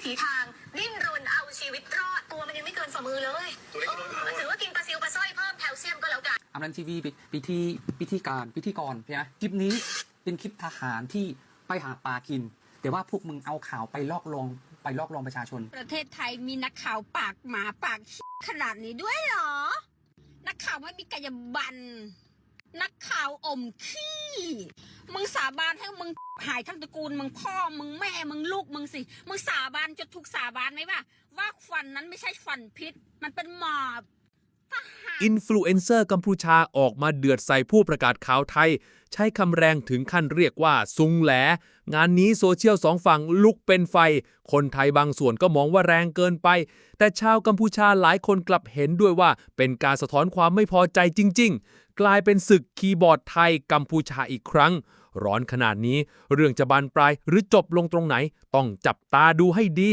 วิถีทาง ดิ้นรนเอาชีวิตรอดตัวมันยังไม่เกินฝ่ามือเลยตัวเล็กเอน้อยอถือว่ากินปลาซิวปลาสร้อยเพิ่มแคลเซียมก็แล้วกันอำนันทีวีพิธีพิธีการพิธีกรใช่ไหมคลิปนี้เป็นคลิปทหารที่ไปหาปลากิน แต่ว่าพวกมึงเอาข่าวไปลอกลวงไปลอกลวงประชาชน ประเทศไทยมีนักข่าวปากหมาปาก ขนาดนี้ด้วยเหรอ นักข่าวไม่มีกายบัน นักข่าวอมขี้ มึงสาบานให้มึงหายทั้งตระกูล มึงพ่อมึงแม่มึงลูกมึงสิ มึงสาบานจะถูกสาบานไหมว่าว่าฟันนั้นไม่ใช่ฟันพิษ มันเป็นหมอบ อินฟลูเอนเซอร์กัมพูชาออกมาเดือดใส่ผู้ประกาศข่าวไทย ใช้คำแรงถึงขั้นเรียกว่าซุงแหล งานนี้โซเชียลสองฝั่งลุกเป็นไฟ คนไทยบางส่วนก็มองว่าแรงเกินไป แต่ชาวกัมพูชาหลายคนกลับเห็นด้วยว่าเป็นการสะท้อนความไม่พอใจจริง ๆ กลายเป็นศึกคีย์บอร์ดไทยกัมพูชาอีกครั้ง ร้อนขนาดนี้ เรื่องจะบานปลายหรือจบลงตรงไหน ต้องจับตาดูให้ดี